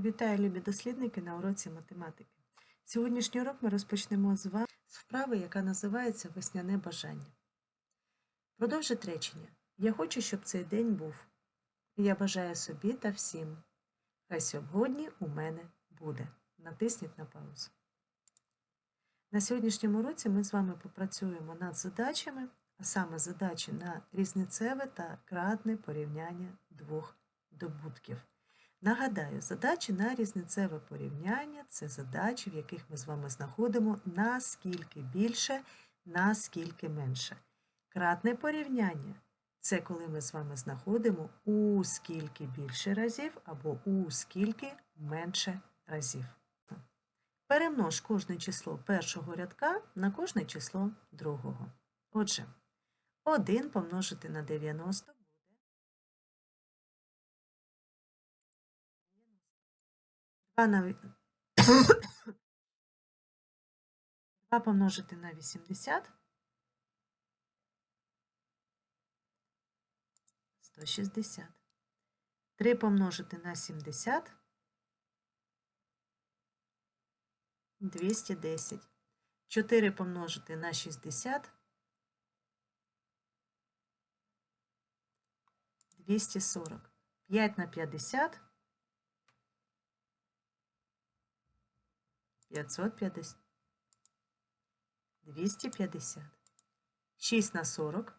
Вітаю, любі дослідники на уроці математики. Сьогоднішній урок ми розпочнемо з вами з вправи, яка називається Весняне бажання. Продовжить речення. Я хочу, щоб цей день був. Я бажаю собі та всім. Хай сьогодні у мене буде. Натисніть на паузу. На сьогоднішньому уроці ми з вами попрацюємо над задачами, а саме задачі на різницеве та кратне порівняння двох добутків. Нагадаю, задачі на різницеве порівняння це задачі, в яких ми з вами знаходимо наскільки більше, наскільки менше. Кратне порівняння це коли ми з вами знаходимо у скільки більше разів або у скільки менше разів. Перемнож кожне число першого рядка на кожне число другого. Отже, 1 помножити на 90 2 на... ві- 2 помножити на 80 160. 3 помножити на 70 210. 4 помножити на 60 240. 5 на 50 550. 250. 6 на 40.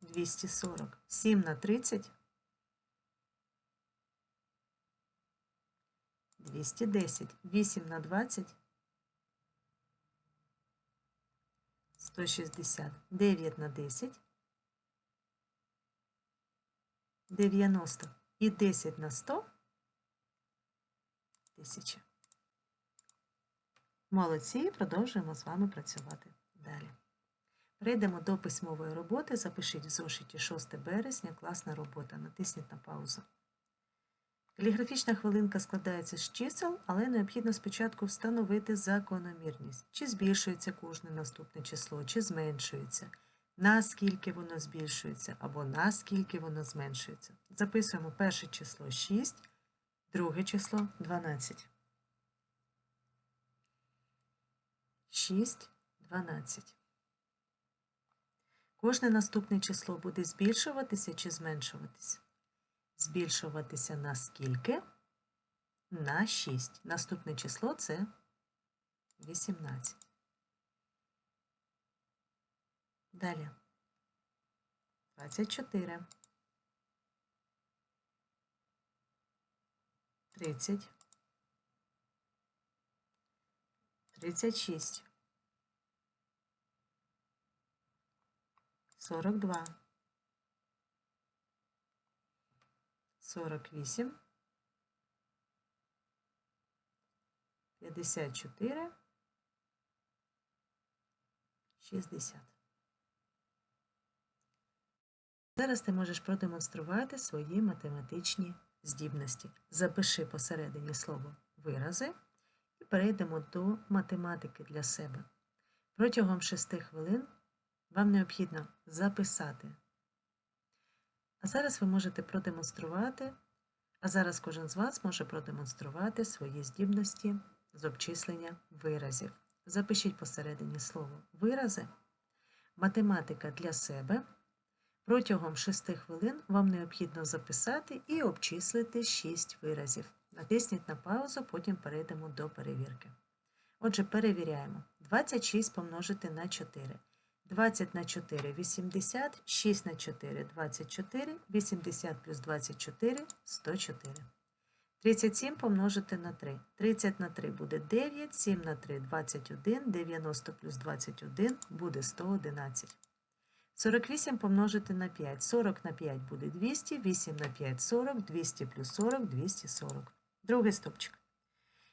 240. 7 на 30. 210. 8 на 20. 160. 9 на 10. 90. І 10 на 100. Тисяча. Молодці, продовжуємо з вами працювати далі. Перейдемо до письмової роботи. Запишіть в зошиті 6 березня, класна робота. Натисніть на паузу. Каліграфічна хвилинка складається з чисел, але необхідно спочатку встановити закономірність. Чи збільшується кожне наступне число, чи зменшується, наскільки воно збільшується або наскільки воно зменшується. Записуємо перше число 6, друге число 12. 6, 12. Кожне наступне число буде збільшуватися чи зменшуватися? Збільшуватися на скільки? На 6. Наступне число це 18. Далі. 24. 30. 36. 42. 48. 54. 60. Зараз ти можеш продемонструвати свої математичні здібності. Запиши посередині слово вирази і перейдемо до математики для себе. Протягом 6 хвилин вам необхідно записати. А зараз ви можете продемонструвати, а зараз кожен з вас може продемонструвати свої здібності з обчислення виразів. Запишіть посередині слово вирази. Математика для себе. Протягом 6 хвилин вам необхідно записати і обчислити 6 виразів. Натисніть на паузу, потім перейдемо до перевірки. Отже, перевіряємо. 26 помножити на 4. 20 на 4 – 80, 6 на 4 – 24, 80 плюс 24 – 104. 37 помножити на 3. 30 на 3 буде 9, 7 на 3 – 21, 90 плюс 21 буде 111. 48 помножити на 5. 40 на 5 буде 200, 8 на 5 – 40, 200 плюс 40 – 240. Другий стопчик.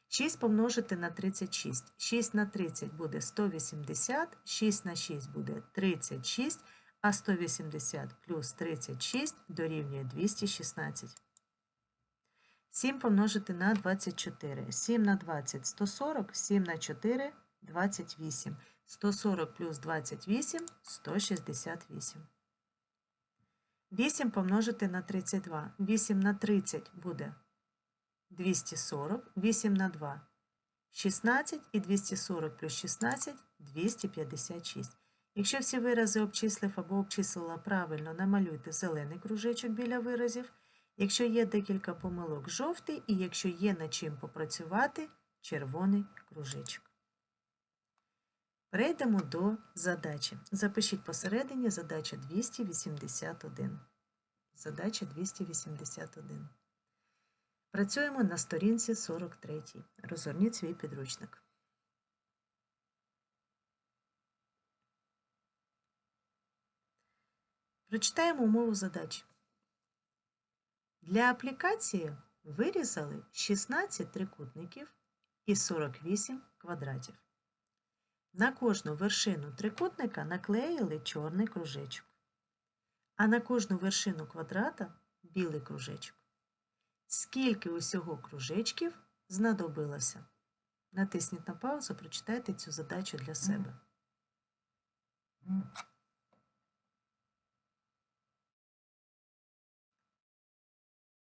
6 помножити на 36. 6 на 30 буде 180, 6 на 6 буде 36, а 180 плюс 36 дорівнює 216. 7 помножити на 24. 7 на 20 – 140, 7 на 4 – 28. 140 плюс 28 – 168. 8 помножити на 32. 8 на 30 буде 240, 8 на 2 16 і 240 плюс 16 256. Якщо всі вирази обчислив або обчислила правильно, намалюйте зелений кружечок біля виразів. Якщо є декілька помилок жовтий, і якщо є над чим попрацювати, червоний кружечок. Перейдемо до задачі. Запишіть посередині задача 281. Задача 281. Працюємо на сторінці 43. Розгорніть свій підручник. Прочитаємо умову задачі. Для аплікації вирізали 16 трикутників і 48 квадратів. На кожну вершину трикутника наклеїли чорний кружечок, а на кожну вершину квадрата білий кружечок. Скільки усього кружечків знадобилося? Натисніть на паузу, прочитайте цю задачу для себе.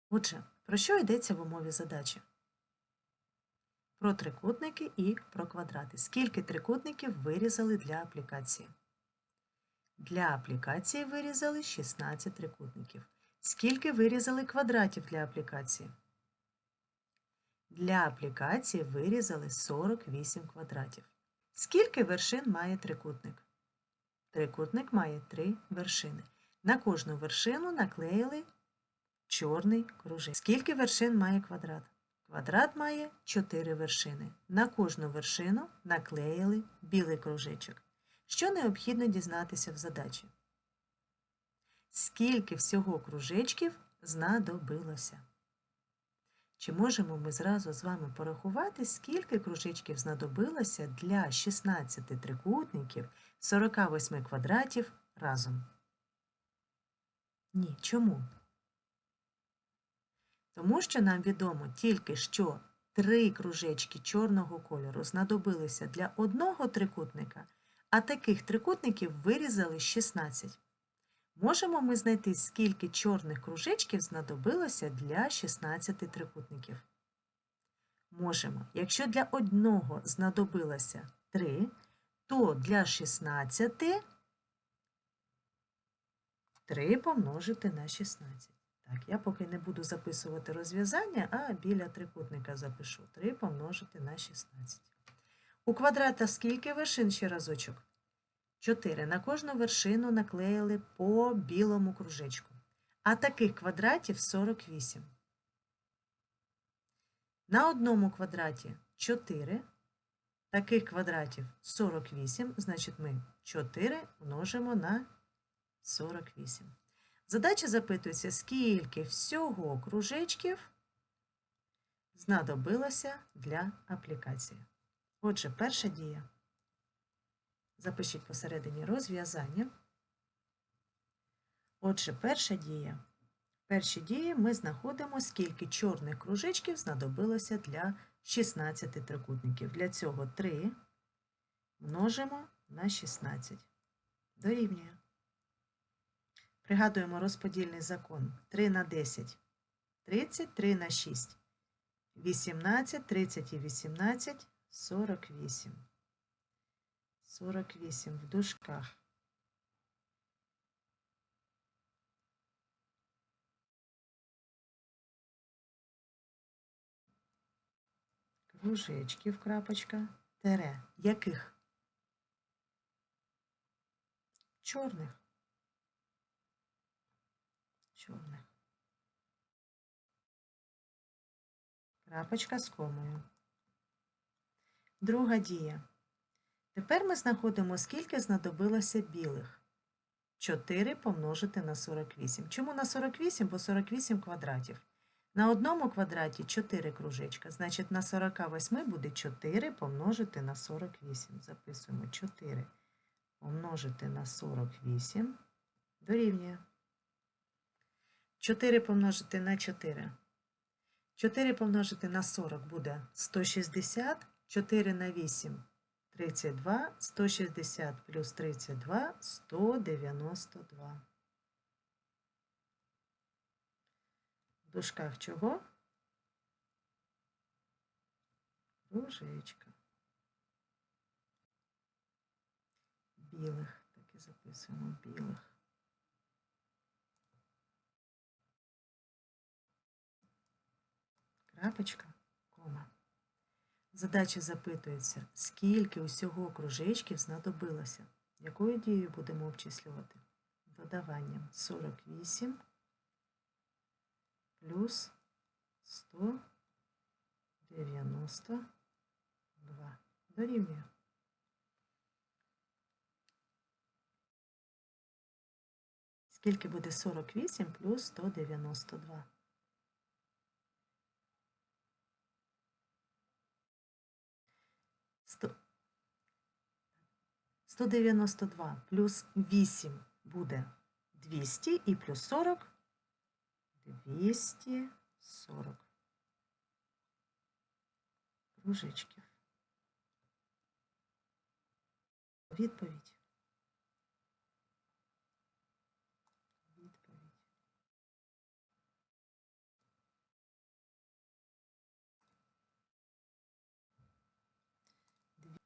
Отже, про що йдеться в умові задачі? Про трикутники і про квадрати. Скільки трикутників вирізали для аплікації? Для аплікації вирізали 16 трикутників. Скільки вирізали квадратів для аплікації? Для аплікації вирізали 48 квадратів. Скільки вершин має трикутник? Трикутник має 3 вершини. На кожну вершину наклеїли чорний кружок. Скільки вершин має квадрат? Квадрат має 4 вершини. На кожну вершину наклеїли білий кружечок. Що необхідно дізнатися в задачі? Скільки всього кружечків знадобилося? Чи можемо ми зразу з вами порахувати, скільки кружечків знадобилося для 16 трикутників 48 квадратів разом? Ні. Чому? Тому що нам відомо тільки, що три кружечки чорного кольору знадобилися для одного трикутника, а таких трикутників вирізали 16. Можемо ми знайти, скільки чорних кружечків знадобилося для 16 трикутників? Можемо. Якщо для одного знадобилося 3, то для 16 3 помножити на 16. Так, я поки не буду записувати розв'язання, а біля трикутника запишу 3 помножити на 16. У квадрата скільки вершин ще разочок? 4. На кожну вершину наклеїли по білому кружечку. А таких квадратів 48. На одному квадраті 4. Таких квадратів 48. Значить, ми 4 множимо на 48. Задача запитується, скільки всього кружечків знадобилося для аплікації. Отже, перша дія. Запишіть посередині розв'язання. Отже, перша дія. В першій дії ми знаходимо, скільки чорних кружечків знадобилося для 16 трикутників. Для цього 3 множимо на 16. Дорівнює. Пригадуємо розподільний закон. 3 на 10. 30, 3 на 6. 18, 30 і 18, 48. 48 в дужках. Кружечків, крапочка, тере. Яких? Чорних. Чорних. Крапочка з комою. Друга дія. Тепер ми знаходимо, скільки знадобилося білих. 4 помножити на 48. Чому на 48? Бо 48 квадратів. На одному квадраті 4 кружечка. Значить, на 48 буде 4 помножити на 48. Записуємо 4 помножити на 48 дорівнює. 4 помножити на 4. 4 помножити на 40 буде 160, 4 на 8 32, 160 плюс 32 192. В дужках чого? Кружечка. Білих. Так і записуємо білих. Крапочка, кома. Задача запитується, скільки усього кружечків знадобилося. Якою дією будемо обчислювати? Додаванням 48 плюс 192 дорівнює. Скільки буде 48 плюс 192? 192 плюс 8 буде 200 і плюс 40 240 кружечків. Відповідь. Відповідь. Дві-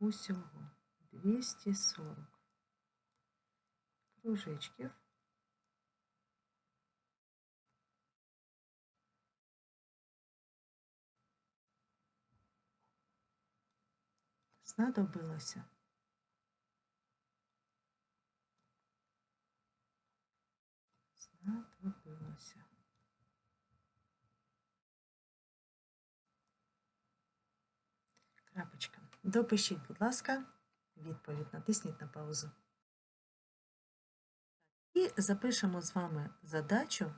Усього 240 кружечків. Знадобилося. Знадобилося. Крапочка. Допишіть, будь ласка, відповідь. Натисніть на паузу. І запишемо з вами задачу.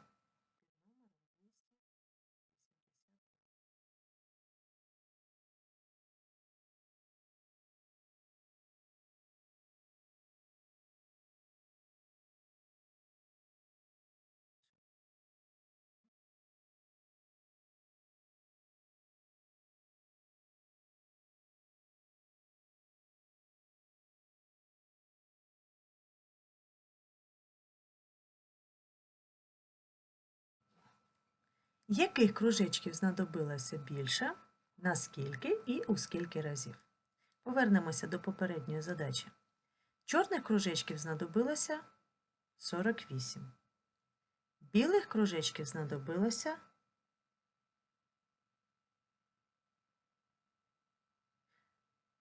Яких кружечків знадобилося більше, наскільки і у скільки разів? Повернемося до попередньої задачі. Чорних кружечків знадобилося 48. Білих кружечків знадобилося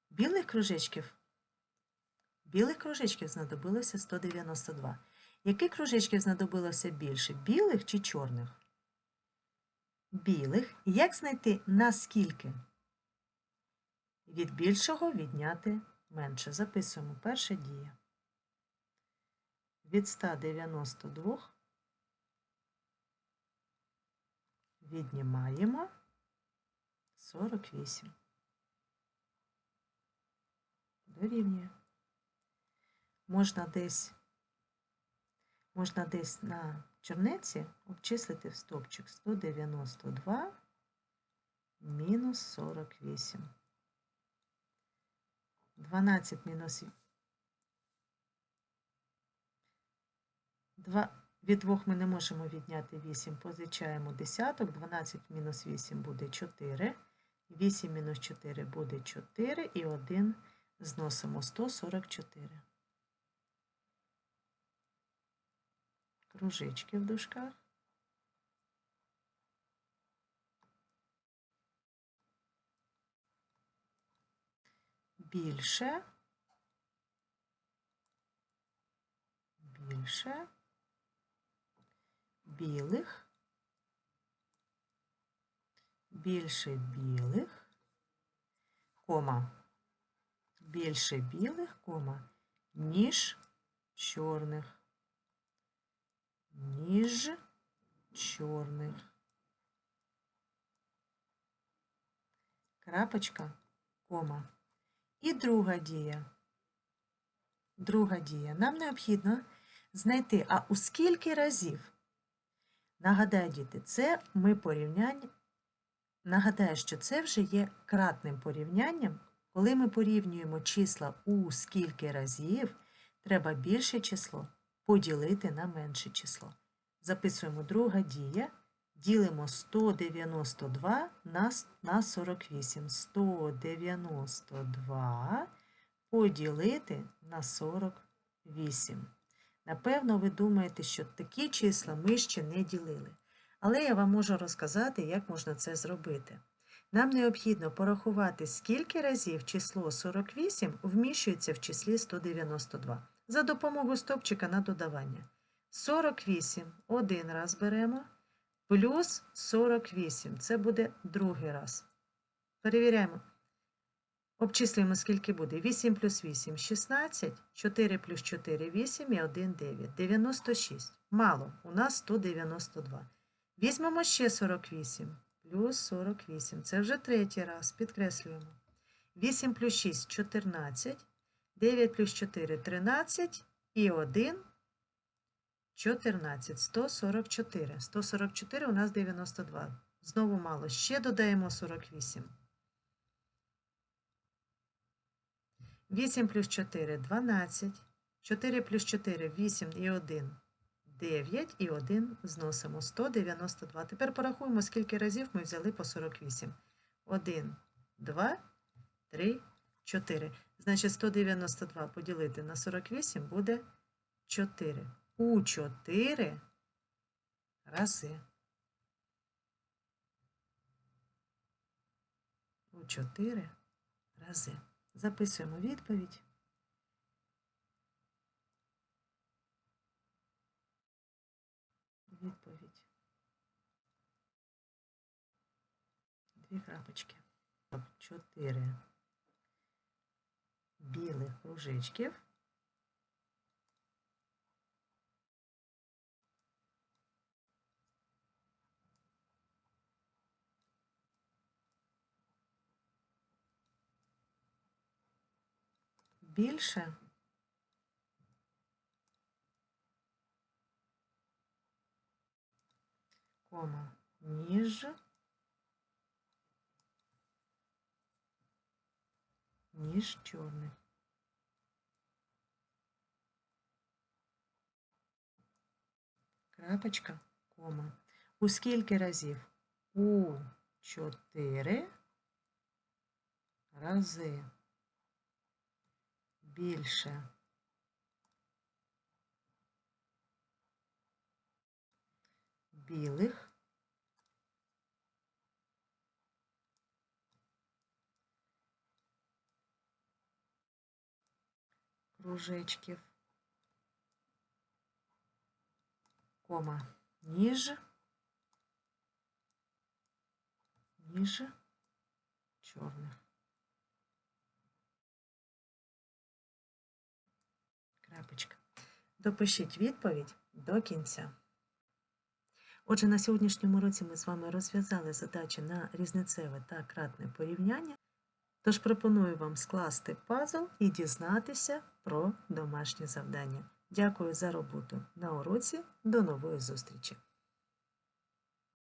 білих кружечків білих кружечків знадобилося 192. Яких кружечків знадобилося більше білих чи чорних? Білих. Як знайти наскільки? Від більшого відняти менше. Записуємо перша дія. Від 192 віднімаємо 48. Дорівнює. Можна десь можна десь на чорниці обчислити в стовпчик 192 мінус 48. 12 мінус 2. Від 2 ми не можемо відняти 8, позичаємо десяток, 12 мінус 8 буде 4, 8 мінус 4 буде 4 і 1 зносимо 144. Кружечки в дужках. Більше, більше. Білих, більше білих, кома, більше білих, кома, ніж чорних ніж чорних. Крапочка, кома. І друга дія. Друга дія. Нам необхідно знайти, а у скільки разів. Нагадаю, діти, це ми порівняння. Нагадаю, що це вже є кратним порівнянням. Коли ми порівнюємо числа у скільки разів, треба більше число поділити на менше число. Записуємо друга дія. Ділимо 192 на, на 48. 192 поділити на 48. Напевно, ви думаєте, що такі числа ми ще не ділили. Але я вам можу розказати, як можна це зробити. Нам необхідно порахувати, скільки разів число 48 вміщується в числі 192 за допомогою стопчика на додавання. 48 один раз беремо, плюс 48 це буде другий раз. Перевіряємо. Обчислюємо, скільки буде. 8 плюс 8 – 16, 4 плюс 4 – 8 і 1 – 9. 96. Мало, у нас 192. Візьмемо ще 48, плюс 48. Це вже третій раз, підкреслюємо. 8 плюс 6 – 14, 9 плюс 4 – 13 і 1 – 14. 144. 144 у нас 92. Знову мало. Ще додаємо 48. 8 плюс 4 – 12. 4 плюс 4 – 8 і 1 – 9 і 1 зносимо 192. Тепер порахуємо, скільки разів ми взяли по 48. 1, 2, 3, 4. Значить, 192 поділити на 48 буде 4. У 4 рази. У 4 рази. Записуємо відповідь. Відповідь. Дві крапочки. Чотири білих кружечків. Більше кома ніж ніж чорний. Крапочка, кома. У скільки разів? У чотири рази більше. Білих кружечків, кома, ніж, ніж чорних. Крапочка. Допишіть відповідь до кінця. Отже, на сьогоднішньому році ми з вами розв'язали задачі на різницеве та кратне порівняння. Тож пропоную вам скласти пазл і дізнатися про домашнє завдання. Дякую за роботу на уроці. До нової зустрічі!